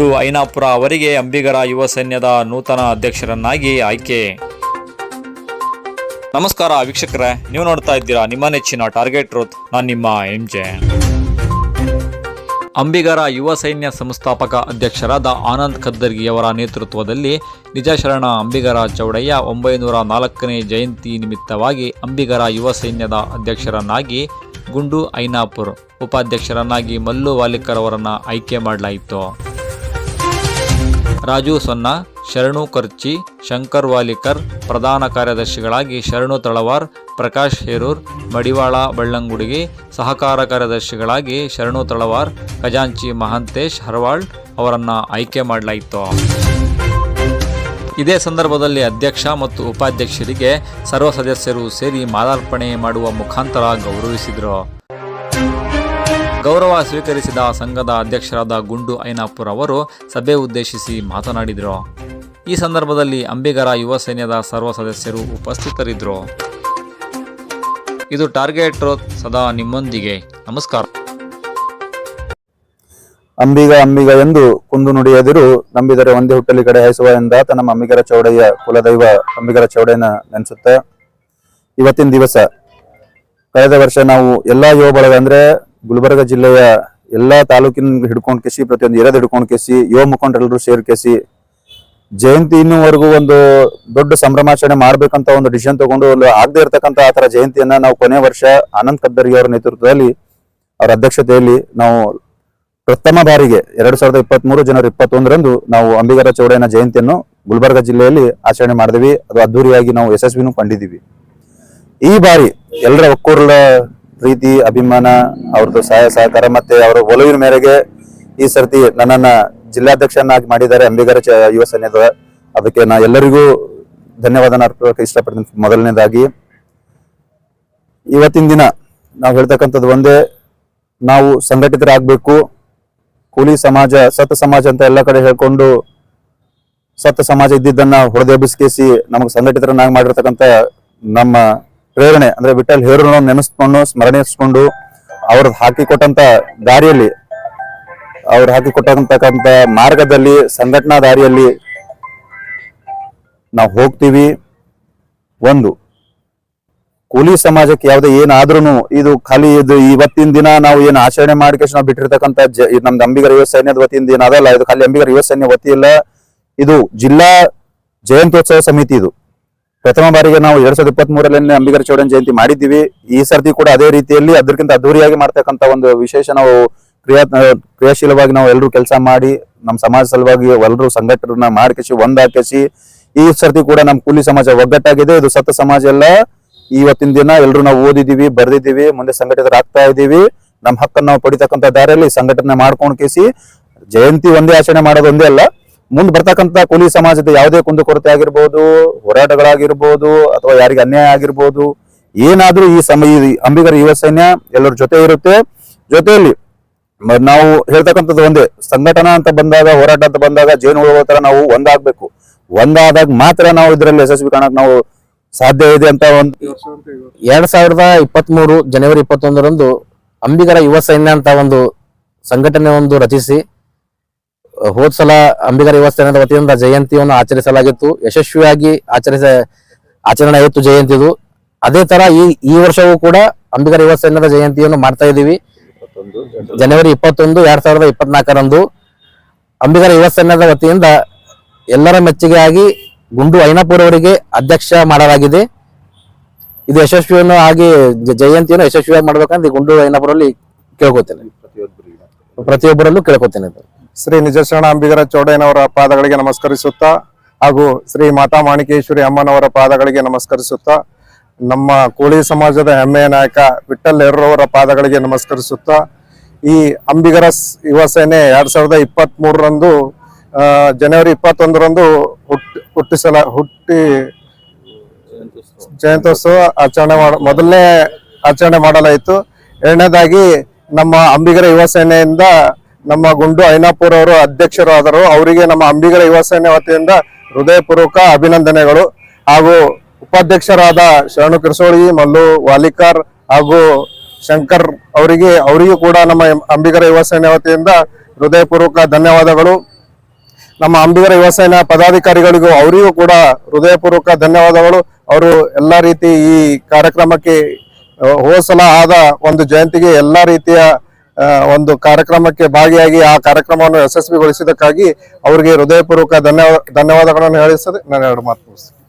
ಗುಂಡು ಐನಾಪುರ ಅವರಿಗೆ ಅಂಬಿಗರ ಯುವ ಸೈನ್ಯದ ನೂತನ ಅಧ್ಯಕ್ಷರನ್ನಾಗಿ ಆಯ್ಕೆ. ನಮಸ್ಕಾರ ವೀಕ್ಷಕರೇ, ನೀವು ನೋಡ್ತಾ ಇದ್ದೀರಾ ನಿಮ್ಮ ನೆಚ್ಚಿನ ಟಾರ್ಗೆಟ್ ರೋತ್ ನಾನು ನಿಮ್ಮ ಎಂ ಜೆ ಅಂಬಿಗರ ಯುವ ಸೈನ್ಯ ಸಂಸ್ಥಾಪಕ ಅಧ್ಯಕ್ಷರಾದ ಆನಂದ್ ಖದ್ದರ್ಗಿಯವರ ನೇತೃತ್ವದಲ್ಲಿ ನಿಜಶರಣ ಅಂಬಿಗರ ಚೌಡಯ್ಯ ಒಂಬೈನೂರ ನಾಲ್ಕನೇ ಜಯಂತಿ ನಿಮಿತ್ತವಾಗಿ ಅಂಬಿಗರ ಯುವ ಸೈನ್ಯದ ಅಧ್ಯಕ್ಷರನ್ನಾಗಿ ಗುಂಡು ಐನಾಪುರ್ ಉಪಾಧ್ಯಕ್ಷರನ್ನಾಗಿ ಮಲ್ಲು ವಾಲಿಕರ್ ಅವರನ್ನು ಆಯ್ಕೆ ಮಾಡಲಾಯಿತು. ರಾಜು ಸೊನ್ನ, ಶರಣು ಕರ್ಚಿ, ಶಂಕರ್ ವಾಲಿಕರ್, ಪ್ರಧಾನ ಕಾರ್ಯದರ್ಶಿಗಳಾಗಿ ಶರಣು ತಳವಾರ್, ಪ್ರಕಾಶ್ ಹೇರೂರ್, ಮಡಿವಾಳ ಬಳ್ಳಂಗುಡಿಗಿ ಸಹಕಾರ ಕಾರ್ಯದರ್ಶಿಗಳಾಗಿ ಶರಣು ತಳವಾರ್, ಖಜಾಂಚಿ ಮಹಾಂತೇಶ್ ಹರ್ವಾಳ್ ಅವರನ್ನು ಆಯ್ಕೆ ಮಾಡಲಾಯಿತು. ಇದೇ ಸಂದರ್ಭದಲ್ಲಿ ಅಧ್ಯಕ್ಷ ಮತ್ತು ಉಪಾಧ್ಯಕ್ಷರಿಗೆ ಸರ್ವ ಸದಸ್ಯರು ಸೇರಿ ಮಾಲಾರ್ಪಣೆ ಮಾಡುವ ಮುಖಾಂತರ ಗೌರವಿಸಿದರು. ಗೌರವ ಸ್ವೀಕರಿಸಿದ ಸಂಘದ ಅಧ್ಯಕ್ಷರಾದ ಗುಂಡು ಐನಾಪುರ್ ಅವರು ಸಭೆ ಉದ್ದೇಶಿಸಿ ಮಾತನಾಡಿದರು. ಈ ಸಂದರ್ಭದಲ್ಲಿ ಅಂಬಿಗರ ಯುವ ಸೈನ್ಯದ ಸರ್ವ ಸದಸ್ಯರು ಉಪಸ್ಥಿತರಿದ್ದರು. ಇದು ಟಾರ್ಗೆಟ್ ಸದಾ ನಿಮ್ಮೊಂದಿಗೆ. ನಮಸ್ಕಾರ. ಅಂಬಿಗ ಅಂಬಿಗ ಎಂದು ಕುಂದು ನುಡಿಯದಿರು ನಂಬಿದರೆ ಒಂದೇ ಹುಟ್ಟಲಿ ಕಡೆ ಹಾಯಿಸುವ ಎಂದಾತ ನಮ್ಮ ಅಂಬಿಗರ ಚೌಡಯ್ಯ ಕುಲದೈವ ಅಂಬಿಗರ ಚೌಡಯ್ಯನ ನೆನೆಸುತ್ತ. ಇವತ್ತಿನ ದಿವಸ. ಕಳೆದ ವರ್ಷ ನಾವು ಎಲ್ಲಾ ಯುವ ಬಳಗ ಅಂದ್ರೆ ಗುಲ್ಬರ್ಗ ಜಿಲ್ಲೆಯ ಎಲ್ಲಾ ತಾಲೂಕಿನ ಹಿಡ್ಕೊಂಡು ಕೆಸಿ, ಪ್ರತಿಯೊಂದು ಇರೋದು ಹಿಡ್ಕೊಂಡು ಕೆಸಿ, ಯುವ ಮುಖಂಡರೆಲ್ಲರೂ ಸೇರಿ ಕೆಸಿ, ಜಯಂತಿ ಇನ್ನೂವರೆಗೂ ಒಂದು ದೊಡ್ಡ ಸಂಭ್ರಮಾಚರಣೆ ಮಾಡಬೇಕಂತ ಒಂದು ಡಿಸಿಷನ್ ತಗೊಂಡು ಆಗದೆ ಇರತಕ್ಕಂತ ಆತರ ಜಯಂತಿಯನ್ನ ನಾವು ಕೊನೆ ವರ್ಷ ಆನಂದ್ ಕದ್ದರಿ ಅವರ ನೇತೃತ್ವದಲ್ಲಿ, ಅವರ ಅಧ್ಯಕ್ಷತೆಯಲ್ಲಿ ನಾವು ಪ್ರಥಮ ಬಾರಿಗೆ ಎರಡ್ ಸಾವಿರದ ಇಪ್ಪತ್ತ್ ಮೂರು ಜನವರಿ ಇಪ್ಪತ್ತೊಂದರಂದು ನಾವು ಅಂಬಿಗರ ಚೌಡಯ್ಯನ ಜಯಂತಿಯನ್ನು ಗುಲ್ಬರ್ಗ ಜಿಲ್ಲೆಯಲ್ಲಿ ಆಚರಣೆ ಮಾಡಿದ್ವಿ. ಅದು ಅದ್ದೂರಿಯಾಗಿ ನಾವು ಯಶಸ್ವಿನೂ ಕಂಡಿದ್ದೀವಿ. ಈ ಬಾರಿ ಎಲ್ಲರ ಒಕ್ಕೂರರ ಪ್ರೀತಿ, ಅಭಿಮಾನ, ಅವ್ರದ್ದು ಸಹಾಯ, ಸಹಕಾರ ಮತ್ತೆ ಅವರ ಒಲವಿನ ಮೇರೆಗೆ ಈ ಸರ್ತಿ ನನ್ನನ್ನ ಜಿಲ್ಲಾಧ್ಯಕ್ಷನಾಗಿ ಮಾಡಿದ್ದಾರೆ ಅಂಬಿಗರ ಯುವ ಸೈನ್ಯದ ಅದಕ್ಕೆ ನಾ ಎಲ್ಲರಿಗೂ ಧನ್ಯವಾದನ ಅರ್ಪಕ್ಕೆ ಇಷ್ಟಪಡ್ತೀನಿ ಮೊದಲನೇದಾಗಿ. ಇವತ್ತಿನ ದಿನ ನಾವು ಹೇಳ್ತಕ್ಕಂಥದ್ದು ಒಂದೇ, ನಾವು ಸಂಘಟಿತರಾಗಬೇಕು. ಕೂಲಿ ಸಮಾಜ ಸತ್ತ ಸಮಾಜ ಅಂತ ಎಲ್ಲ ಕಡೆ ಹೇಳ್ಕೊಂಡು ಸತ್ತ ಸಮಾಜ ಇದ್ದಿದ್ದನ್ನ ಹೊಡೆದೆಬ್ಬಿಸ್ಕೇಸಿ ನಮಗೆ ಸಂಘಟಿತರನ್ನಾಗಿ ಮಾಡಿರ್ತಕ್ಕಂಥ ನಮ್ಮ ಪ್ರೇರಣೆ, ಅಂದ್ರೆ ವಿಠಲ್ ಹೇರೂರನ್ನ ನೆನೆಸ್ಕೊಂಡು, ಸ್ಮರಣೆಸ್ಕೊಂಡು ಅವ್ರದ್ದು ಹಾಕಿಕೊಟ್ಟಂತ ದಾರಿಯಲ್ಲಿ, ಅವ್ರು ಹಾಕಿಕೊಟ್ಟಂತಕ್ಕಂಥ ಮಾರ್ಗದಲ್ಲಿ, ಸಂಘಟನಾ ದಾರಿಯಲ್ಲಿ ನಾವು ಹೋಗ್ತೀವಿ. ಒಂದು, ಕೂಲಿ ಸಮಾಜಕ್ಕೆ ಯಾವುದೇ ಏನಾದ್ರೂ ಇದು ಖಾಲಿ ಇದು ಇವತ್ತಿನ ದಿನ ನಾವು ಏನು ಆಚರಣೆ ಮಾಡಿಕೆ ನಾವು ಬಿಟ್ಟಿರ್ತಕ್ಕಂಥ ನಮ್ದು ಅಂಬಿಗರ ಯುವ ಸೈನ್ಯದ ವತಿಯಿಂದ ಏನಾದಲ್ಲ ಇದು ಖಾಲಿ ಅಂಬಿಗರ ಯುವ ಸೈನ್ಯ ವತಿಯಿಲ್ಲ, ಇದು ಜಿಲ್ಲಾ ಜಯಂತ್ಯೋತ್ಸವ ಸಮಿತಿ ಇದು. ಪ್ರಥಮ ಬಾರಿಗೆ ನಾವು ಎರಡ್ ಸಾವಿರದ ಇಪ್ಪತ್ತ್ ಮೂರರಲ್ಲಿ ಅಂಬಿಗರ ಚೌಡನ್ ಜಯಂತಿ ಮಾಡಿದ್ದೀವಿ. ಈ ಸರ್ತಿ ಕೂಡ ಅದೇ ರೀತಿಯಲ್ಲಿ ಅದಕ್ಕಿಂತ ಅದ್ದೂರಿಯಾಗಿ ಮಾಡ್ತಕ್ಕಂಥ ಒಂದು ವಿಶೇಷ ನಾವು ಕ್ರಿಯಾ ಕ್ರಿಯಾಶೀಲವಾಗಿ ನಾವು ಎಲ್ಲರೂ ಕೆಲಸ ಮಾಡಿ ನಮ್ಮ ಸಮಾಜ ಸಲುವಾಗಿ ಎಲ್ಲರೂ ಸಂಘಟನೆ ಮಾಡ್ಕೇಸಿ ಒಂದಾಕಿಸಿ ಈ ಸರ್ತಿ ಕೂಡ ನಮ್ಮ ಕೂಲಿ ಸಮಾಜ ಒಗ್ಗಟ್ಟಾಗಿದೆ. ಇದು ಸತ್ತ ಸಮಾಜ ಎಲ್ಲ ಇವತ್ತಿನ ದಿನ ಎಲ್ಲರೂ ನಾವು ಓದಿದೀವಿ ಬರೆದಿದ್ದೀವಿ, ಮುಂದೆ ಸಂಘಟಿತರಾಗ್ತಾ ಇದ್ದೀವಿ. ನಮ್ಮ ಹಕ್ಕನ್ನು ನಾವು ಪಡಿತಕ್ಕಂಥ ದಾರಿಯಲ್ಲಿ ಸಂಘಟನೆ ಮಾಡ್ಕೊಂಡು ಕೇಸಿ ಜಯಂತಿ ಒಂದೇ ಆಚರಣೆ ಮಾಡೋದು ಒಂದೇ ಅಲ್ಲ. ಮುಂದೆ ಬರ್ತಕ್ಕಂಥ ಕೂಲಿ ಸಮಾಜದ ಯಾವುದೇ ಕುಂದುಕೊರತೆ ಆಗಿರ್ಬೋದು, ಹೋರಾಟಗಳಾಗಿರ್ಬೋದು, ಅಥವಾ ಯಾರಿಗೆ ಅನ್ಯಾಯ ಆಗಿರ್ಬೋದು, ಏನಾದ್ರೂ ಈ ಸಮ ಅಂಬಿಗರ ಯುವ ಸೈನ್ಯ ಎಲ್ಲರ ಜೊತೆ ಇರುತ್ತೆ. ಜೊತೆಯಲ್ಲಿ ನಾವು ಹೇಳ್ತಕ್ಕಂಥದ್ದು ಒಂದೇ, ಸಂಘಟನಾ ಅಂತ ಬಂದಾಗ, ಹೋರಾಟ ಅಂತ ಬಂದಾಗ ಜೇನು ಉಳುವ ತರ ನಾವು ಒಂದಾಗ್ಬೇಕು. ಒಂದಾದಾಗ ಮಾತ್ರ ನಾವು ಇದರಲ್ಲಿ ಯಶಸ್ವಿ ಕಾಣಕ್ ನಾವು ಸಾಧ್ಯ ಇದೆ ಅಂತ ಒಂದು ಎರಡ್ ಸಾವಿರದ ಇಪ್ಪತ್ತ್ ಮೂರು ಜನವರಿ ಇಪ್ಪತ್ತೊಂದರಂದು ಅಂಬಿಗರ ಯುವ ಸೈನ್ಯ ಅಂತ ಒಂದು ಸಂಘಟನೆ ಒಂದು ರಚಿಸಿ ಹೋದ್ ಸಲ ಅಂಬಿಗರ ಯುವ ಸೈನ್ಯದ ವತಿಯಿಂದ ಜಯಂತಿಯನ್ನು ಆಚರಿಸಲಾಗಿತ್ತು. ಯಶಸ್ವಿಯಾಗಿ ಆಚರಿಸ, ಆಚರಣೆ ಆಯಿತು ಜಯಂತಿದು. ಅದೇ ತರ ಈ ಈ ವರ್ಷವೂ ಕೂಡ ಅಂಬಿಗರ ದೇವಸ್ಥಾನದ ಜಯಂತಿಯನ್ನು ಮಾಡ್ತಾ ಇದ್ದೀವಿ. ಜನವರಿ ಇಪ್ಪತ್ತೊಂದು, ಎರಡ್ ಸಾವಿರದ ಇಪ್ಪತ್ನಾಲ್ಕರಂದು ಅಂಬಿಗರ ದೇವಸ್ಥಾನದ ವತಿಯಿಂದ ಎಲ್ಲರ ಮೆಚ್ಚುಗೆಯಾಗಿ ಗುಂಡು ಐನಾಪುರ್ ಅವರಿಗೆ ಅಧ್ಯಕ್ಷ ಮಾಡಲಾಗಿದೆ. ಇದು ಯಶಸ್ವಿಯನ್ನು ಆಗಿ ಜಯಂತಿಯನ್ನು ಯಶಸ್ವಿಯಾಗಿ ಮಾಡ್ಬೇಕಂತ ಗುಂಡು ಐನಾಪುರಲ್ಲಿ ಕೇಳ್ಕೊತೇನೆ. ಪ್ರತಿಯೊಬ್ಬರಲ್ಲೂ ಕೇಳ್ಕೊತೇನೆ. ಶ್ರೀ ನಿಜಶರಣ ಅಂಬಿಗರ ಚೌಡಯ್ಯನವರ ಪಾದಗಳಿಗೆ ನಮಸ್ಕರಿಸುತ್ತಾ ಹಾಗೂ ಶ್ರೀ ಮಾತಾ ಮಾಣಿಕೇಶ್ವರಿ ಅಮ್ಮನವರ ಪಾದಗಳಿಗೆ ನಮಸ್ಕರಿಸುತ್ತಾ ನಮ್ಮ ಕೋಳಿ ಸಮಾಜದ ಹೆಮ್ಮೆಯ ನಾಯಕ ವಿಠಲ್ ಎರ್ರವರ ಪಾದಗಳಿಗೆ ನಮಸ್ಕರಿಸುತ್ತಾ ಈ ಅಂಬಿಗರ ಯುವ ಸೇನೆ ಎರಡ್ ಸಾವಿರದ ಇಪ್ಪತ್ತ್ ಮೂರರಂದು ಜನವರಿ ಇಪ್ಪತ್ತೊಂದರಂದು ಹುಟ್ಟಿ ಹುಟ್ಟಿಸಲ, ಹುಟ್ಟಿ ಜಯಂತ್ಯೋತ್ಸವ ಆಚರಣೆ ಮಾಡ, ಮೊದಲನೇ ಆಚರಣೆ ಮಾಡಲಾಯಿತು. ಎರಡನೇದಾಗಿ ನಮ್ಮ ಅಂಬಿಗರ ಯುವ ಸೇನೆಯಿಂದ ನಮ್ಮ ಗುಂಡು ಐನಾಪುರ್ ಅವರು ಅಧ್ಯಕ್ಷರಾದರು. ಅವರಿಗೆ ನಮ್ಮ ಅಂಬಿಗರ ಯುವ ಸೇನೆ ವತಿಯಿಂದ ಹೃದಯಪೂರ್ವಕ ಅಭಿನಂದನೆಗಳು. ಹಾಗೂ ಉಪಾಧ್ಯಕ್ಷರಾದ ಶರಣು ಕಿರಸೋಳಿ, ಮಲ್ಲು ವಾಲಿಕಾರ್ ಹಾಗೂ ಶಂಕರ್ ಅವರಿಗೆ, ಅವರಿಗೂ ಕೂಡ ನಮ್ಮ ಅಂಬಿಗರ ಯುವ ಸೇನೆ ವತಿಯಿಂದ ಹೃದಯಪೂರ್ವಕ ಧನ್ಯವಾದಗಳು. ನಮ್ಮ ಅಂಬಿಗರ ಯುವ ಸೇನಾ ಪದಾಧಿಕಾರಿಗಳಿಗೂ ಅವರಿಗೂ ಕೂಡ ಹೃದಯಪೂರ್ವಕ ಧನ್ಯವಾದಗಳು. ಅವರು ಎಲ್ಲ ರೀತಿ ಈ ಕಾರ್ಯಕ್ರಮಕ್ಕೆ ಹೋಸಲ ಸಲ ಆದ ಒಂದು ಜಯಂತಿಗೆ ಎಲ್ಲ ರೀತಿಯ ಒಂದು ಕಾರ್ಯಕ್ರಮಕ್ಕೆ ಭಾಗಿಯಾಗಿ ಆ ಕಾರ್ಯಕ್ರಮವನ್ನು ಯಶಸ್ವಿಗೊಳಿಸಿದ್ದಕ್ಕಾಗಿ ಅವರಿಗೆ ಹೃದಯಪೂರ್ವಕ ಧನ್ಯವಾದ ಧನ್ಯವಾದಗಳನ್ನು ಹೇಳಿಸದೆ ನಾನು ಎರಡು ಮಾತು.